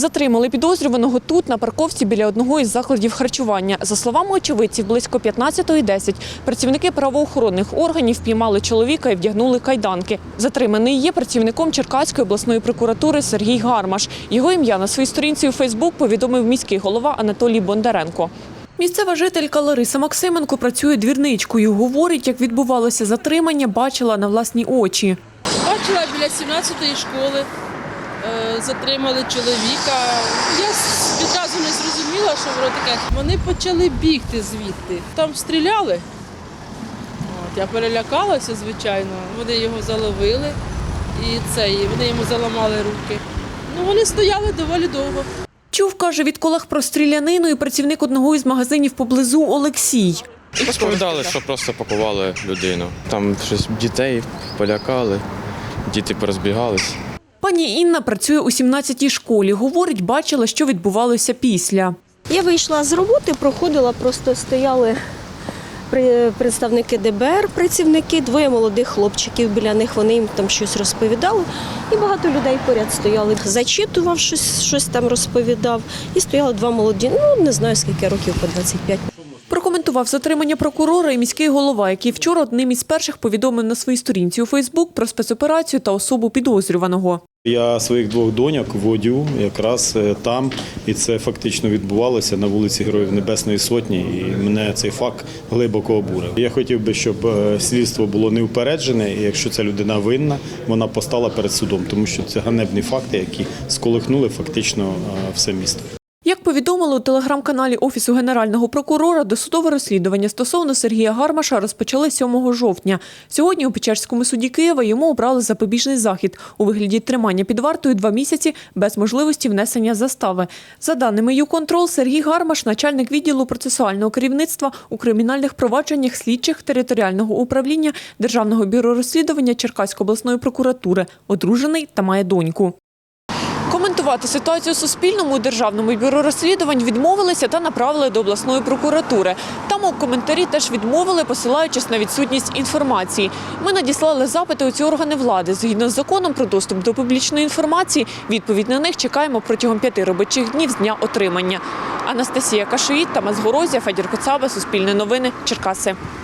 Затримали підозрюваного тут, на парковці біля одного із закладів харчування. За словами очевидців, близько 15.10 працівники правоохоронних органів піймали чоловіка і вдягнули кайданки. Затриманий є працівником Черкаської обласної прокуратури Сергій Гармаш. Його ім'я на своїй сторінці у Фейсбук повідомив міський голова Анатолій Бондаренко. Місцева жителька Лариса Максименко працює двірничкою. Говорить, як відбувалося затримання, бачила на власні очі. Бачила біля 17-ї школи, затримали чоловіка. Я відразу не зрозуміла, що воно таке. Вони почали бігти звідти. Там стріляли. От, я перелякалася, звичайно. Вони його заловили і це, і вони йому заламали руки. Ну, вони стояли доволі довго. Чув, каже, від колег про стрілянину і працівник одного із магазинів поблизу Олексій. Розповідали, що просто пакували людину. Там щось дітей полякали, діти порозбігались. Пані Інна працює у 17-й школі. Говорить, бачила, що відбувалося після. Я вийшла з роботи, проходила, просто стояли представники ДБР, працівники, двоє молодих хлопчиків біля них, вони їм там щось розповідали. І багато людей поряд стояли. Зачитував щось, щось там розповідав. І стояли два молоді, ну не знаю скільки років, по 25. Прокоментував затримання прокурора і міський голова, який вчора одним із перших повідомив на своїй сторінці у Фейсбук про спецоперацію та особу підозрюваного. Я своїх двох доньок водю якраз е, там, і це фактично відбувалося на вулиці Героїв Небесної Сотні. І мене цей факт глибоко обурив. Я хотів би, щоб е, слідство було неупереджене, і якщо ця людина винна, вона постала перед судом, тому що це ганебні факти, які сколихнули фактично е, все місто. Як повідомили у телеграм-каналі Офісу Генерального прокурора, досудове розслідування стосовно Сергія Гармаша розпочали 7 жовтня. Сьогодні у Печерському суді Києва йому обрали запобіжний захід у вигляді тримання під вартою два місяці без можливості внесення застави. За даними ЮКонтрол, Сергій Гармаш, начальник відділу процесуального керівництва у кримінальних провадженнях слідчих територіального управління Державного бюро розслідування Черкаської обласної прокуратури, одружений та має доньку. Коментувати ситуацію Суспільному у Державному бюро розслідувань відмовилися та направили до обласної прокуратури. Там у коментарі теж відмовили, посилаючись на відсутність інформації. Ми надіслали запити у ці органи влади. Згідно з законом про доступ до публічної інформації, відповідь на них чекаємо протягом п'яти робочих днів з дня отримання. Анастасія Кашуїт, Тамас Горозія, Федір Коцаба, Суспільне новини, Черкаси.